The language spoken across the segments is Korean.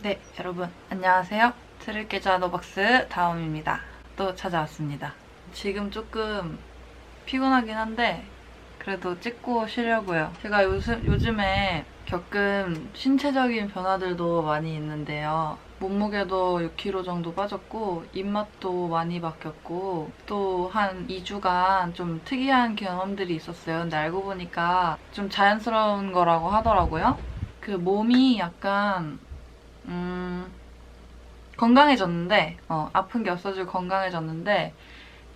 네, 여러분 안녕하세요. 트릴계좌 노박스 다음입니다. 또 찾아왔습니다. 지금 조금 피곤하긴 한데 그래도 찍고 쉬려고요. 제가 요즘, 요즘에 겪은 신체적인 변화들도 많이 있는데요. 몸무게도 6kg 정도 빠졌고 입맛도 많이 바뀌었고 또 한 2주간 좀 특이한 경험들이 있었어요. 근데 알고 보니까 좀 자연스러운 거라고 하더라고요. 그 몸이 약간 음, 건강해졌는데, 어, 아픈 게 없어지고 건강해졌는데,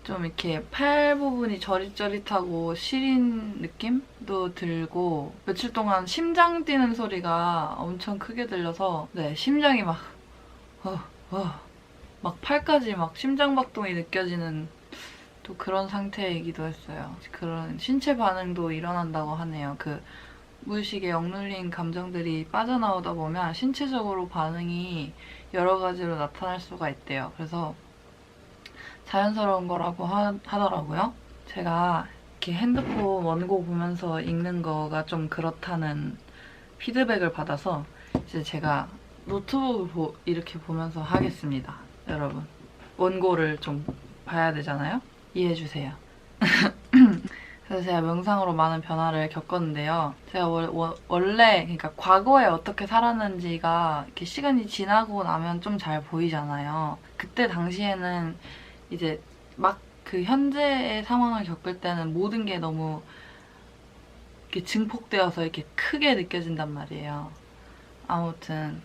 좀 이렇게 팔 부분이 저릿저릿하고 시린 느낌도 들고, 며칠 동안 심장 뛰는 소리가 엄청 크게 들려서, 네, 심장이 막, 어, 어, 막 팔까지 막 심장박동이 느껴지는 또 그런 상태이기도 했어요. 그런 신체 반응도 일어난다고 하네요. 그, 무의식에 억눌린 감정들이 빠져나오다 보면 신체적으로 반응이 여러 가지로 나타날 수가 있대요. 그래서 자연스러운 거라고 하, 하더라고요. 제가 이렇게 핸드폰 원고 보면서 읽는 거가 좀 그렇다는 피드백을 받아서 이제 제가 노트북을 보- 이렇게 보면서 하겠습니다. 여러분. 원고를 좀 봐야 되잖아요? 이해해주세요. 그래서 제가 명상으로 많은 변화를 겪었는데요. 제가 월- 워- 원래 그러니까 과거에 어떻게 살았는지가 이렇게 시간이 지나고 나면 좀 잘 보이잖아요. 그때 당시에는 이제 막 그 현재의 상황을 겪을 때는 모든 게 너무 이렇게 증폭되어서 이렇게 크게 느껴진단 말이에요. 아무튼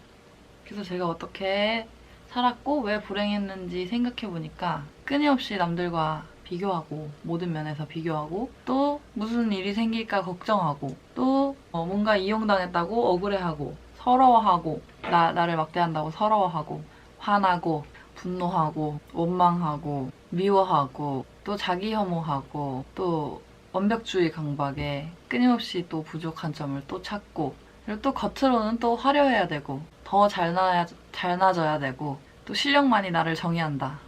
그래서 제가 어떻게 살았고 왜 불행했는지 생각해 보니까 끊임없이 남들과 비교하고 모든 면에서 비교하고 또 무슨 일이 생길까 걱정하고 또 어, 뭔가 이용당했다고 억울해하고 서러워하고 나, 나를 막대한다고 서러워하고 화나고 분노하고 원망하고 미워하고 또 자기 혐오하고 또 완벽주의 강박에 끊임없이 또 부족한 점을 또 찾고 그리고 또 겉으로는 또 화려해야 되고 더 잘나야 잘나져야 되고 또 실력만이 나를 정의한다.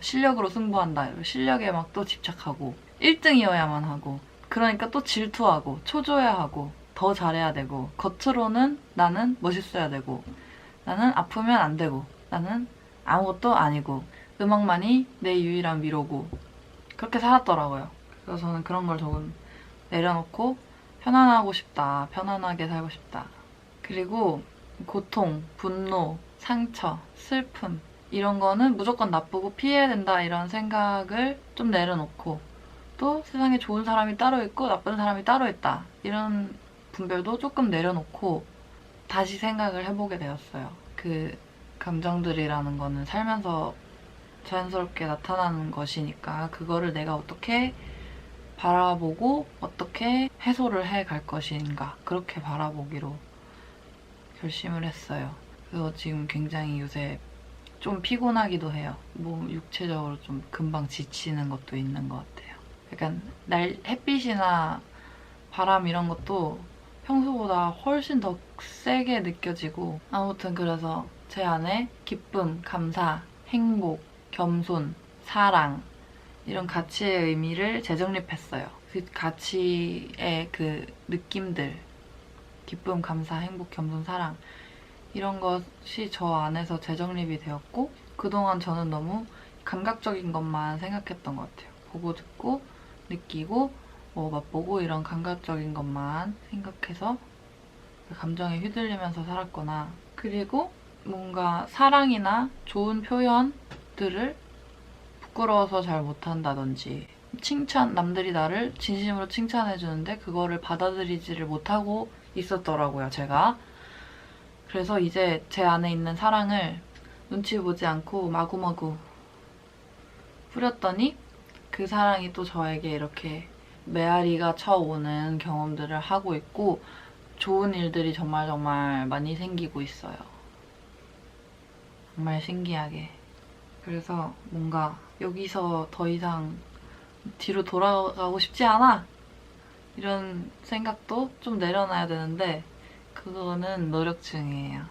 실력으로 승부한다. 실력에 막 또 집착하고 1등이어야만 하고 그러니까 또 질투하고 초조해야 하고 더 잘해야 되고 겉으로는 나는 멋있어야 되고 나는 아프면 안 되고 나는 아무것도 아니고 음악만이 내 유일한 위로고 그렇게 살았더라고요. 그래서 저는 그런 걸 조금 내려놓고 편안하고 싶다. 편안하게 살고 싶다. 그리고 고통, 분노, 상처, 슬픔 이런 거는 무조건 나쁘고 피해야 된다 이런 생각을 좀 내려놓고 또 세상에 좋은 사람이 따로 있고 나쁜 사람이 따로 있다 이런 분별도 조금 내려놓고 다시 생각을 해보게 되었어요. 그 감정들이라는 거는 살면서 자연스럽게 나타나는 것이니까 그거를 내가 어떻게 바라보고 어떻게 해소를 해 갈 것인가 그렇게 바라보기로 결심을 했어요. 그래서 지금 굉장히 요새 좀 피곤하기도 해요. 뭐 육체적으로 좀 금방 지치는 것도 있는 것 같아요. 약간 날 햇빛이나 바람 이런 것도 평소보다 훨씬 더 세게 느껴지고 아무튼 그래서 제 안에 기쁨, 감사, 행복, 겸손, 사랑 이런 가치의 의미를 재정립했어요. 그 가치의 그 느낌들 기쁨, 감사, 행복, 겸손, 사랑 이런 것이 저 안에서 재정립이 되었고 그동안 저는 너무 감각적인 것만 생각했던 것 같아요. 보고 듣고 느끼고 뭐 맛보고 이런 감각적인 것만 생각해서 그 감정에 휘둘리면서 살았거나 그리고 뭔가 사랑이나 좋은 표현들을 부끄러워서 잘 못한다든지 칭찬 남들이 나를 진심으로 칭찬해 주는데 그거를 받아들이지를 못하고 있었더라고요 제가 그래서 이제 제 안에 있는 사랑을 눈치 보지 않고 마구마구 뿌렸더니 그 사랑이 또 저에게 이렇게 메아리가 쳐오는 경험들을 하고 있고 좋은 일들이 정말 정말 많이 생기고 있어요. 정말 신기하게. 그래서 뭔가 여기서 더 이상 뒤로 돌아가고 싶지 않아. 이런 생각도 좀 내려놔야 되는데 그거는 노력 중이에요.